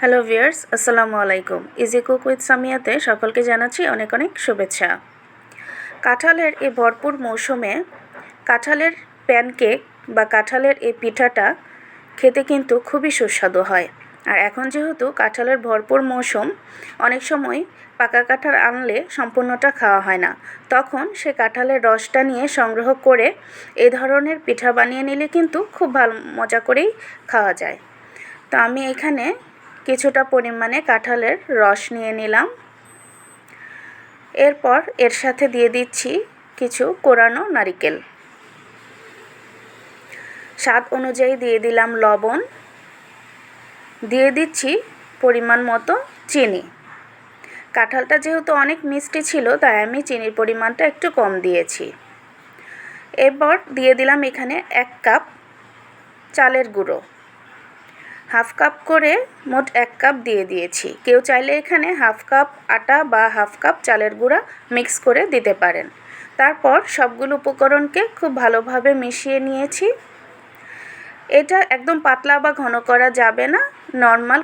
Hello viewers আসসালামু আলাইকুম easy cook with সামিয়াতে সকলকে জানাচ্ছি অনেক অনেক শুভেচ্ছা। কাঁঠালের এই ভরপুর মৌসুমে কাঁঠালের প্যানকেক বা কাঁঠালের এই পিঠাটা খেতে কিন্তু খুবই সুস্বাদু হয়। আর এখন যেহেতু কাঁঠালের ভরপুর মৌসুম, অনেক সময় পাকা কাঁঠাল আনলে সম্পূর্ণটা খাওয়া হয় না। তখন সে কাঁঠালের রসটা নিয়ে সংগ্রহ করে এ ধরনের পিঠা বানিয়ে নিলে কিন্তু খুব ভালো মজা করেই খাওয়া যায়। তো আমি এখানে কিছুটা পরিমাণে কাঁঠালের রস নিয়ে নিলাম। এরপর এর সাথে দিয়ে দিচ্ছি কিছু কোরানো নারিকেল। স্বাদ অনুযায়ী দিয়ে দিলাম লবণ। দিয়ে দিচ্ছি পরিমাণ মতো চিনি। কাঁঠালটা যেহেতু অনেক মিষ্টি ছিল, তাই আমি চিনির পরিমাণটা একটু কম দিয়েছি। এরপর দিয়ে দিলাম এখানে এক কাপ চালের গুঁড়ো। হাফ কাপ করে মোট এক কাপ দিয়ে দিয়েছি। কেউ চাইলে এখানে হাফ কাপ আটা বা হাফ কাপ চালের গুঁড়া মিক্স করে দিতে পারেন। তারপর সবগুলো উপকরণকে খুব ভালোভাবে মিশিয়ে নিয়েছি। এটা একদম পাতলা বা ঘন করা যাবে না। নর্মাল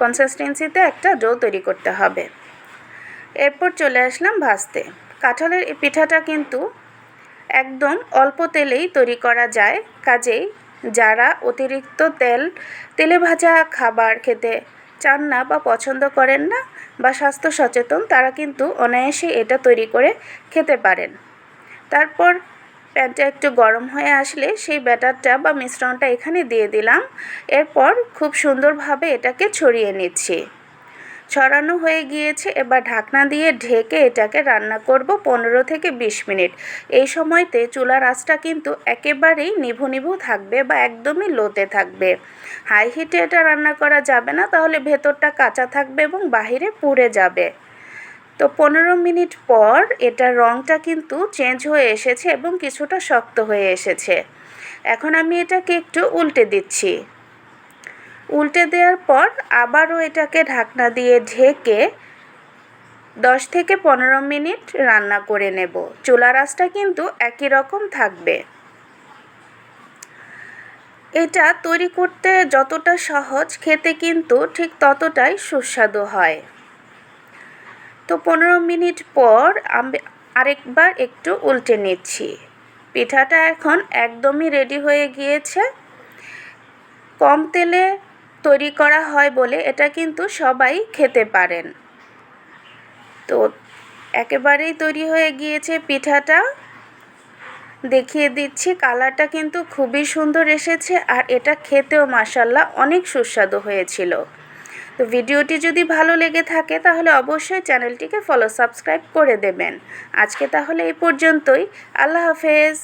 কনসিস্টেন্সিতে একটা ডো তৈরি করতে হবে। এরপর চলে আসলাম ভাজতে। কাঁঠালের পিঠাটা কিন্তু একদম অল্প তেলেই তৈরি করা যায়। কাজেই যারা অতিরিক্ত তেল তেলে ভাজা খাবার খেতে চান না বা পছন্দ করেন না বা স্বাস্থ্য সচেতন, তারা কিন্তু অনায়াসে এটা তৈরি করে খেতে পারেন। তারপর প্যানটা একটু গরম হয়ে আসলে সেই ব্যাটারটা বা মিশ্রণটা এখানে দিয়ে দিলাম। এরপর খুব সুন্দরভাবে এটাকে ছড়িয়ে নিচ্ছি। ছড়ানো হয়ে গিয়েছে। এবার ঢাকনা দিয়ে ঢেকে এটাকে রান্না করব পনেরো থেকে বিশ মিনিট। এই সময়তে চুলার আঁচটা কিন্তু একেবারেই নিভু নিভু থাকবে বা একদমই লোতে থাকবে। হাই হিটে এটা রান্না করা যাবে না, তাহলে ভেতরটা কাঁচা থাকবে এবং বাহিরে পুড়ে যাবে। তো পনেরো মিনিট পর এটার রঙটা কিন্তু চেঞ্জ হয়ে এসেছে এবং কিছুটা শক্ত হয়ে এসেছে। এখন আমি এটাকে একটু উল্টে দিচ্ছি। উল্টে দেওয়ার পর আবারও এটাকে ঢাকনা দিয়ে ঢেকে দশ থেকে পনেরো মিনিট রান্না করে নেব। চুলার আঁচটা কিন্তু একই রকম থাকবে। এটা তৈরি করতে যতটা সহজ, খেতে কিন্তু ঠিক ততটাই সুস্বাদু হয়। তো পনেরো মিনিট পর আমি আরেকবার একটু উল্টে নিচ্ছি। পিঠাটা এখন একদমই রেডি হয়ে গিয়েছে। কম তেলে তৈরি করা হয় বলে এটা কিন্তু সবাই খেতে পারেন। তো একেবারেই তৈরি হয়ে গিয়েছে পিঠাটা। দেখিয়ে দিচ্ছি, কালারটা কিন্তু খুবই সুন্দর এসেছে আর এটা খেতেও মাসাল্লাহ অনেক সুস্বাদু হয়েছিল। তো ভিডিওটি যদি ভালো লেগে থাকে তাহলে অবশ্যই চ্যানেলটিকে ফলো, সাবস্ক্রাইব করে দেবেন। আজকে তাহলে এই পর্যন্তই। আল্লাহ হাফেজ।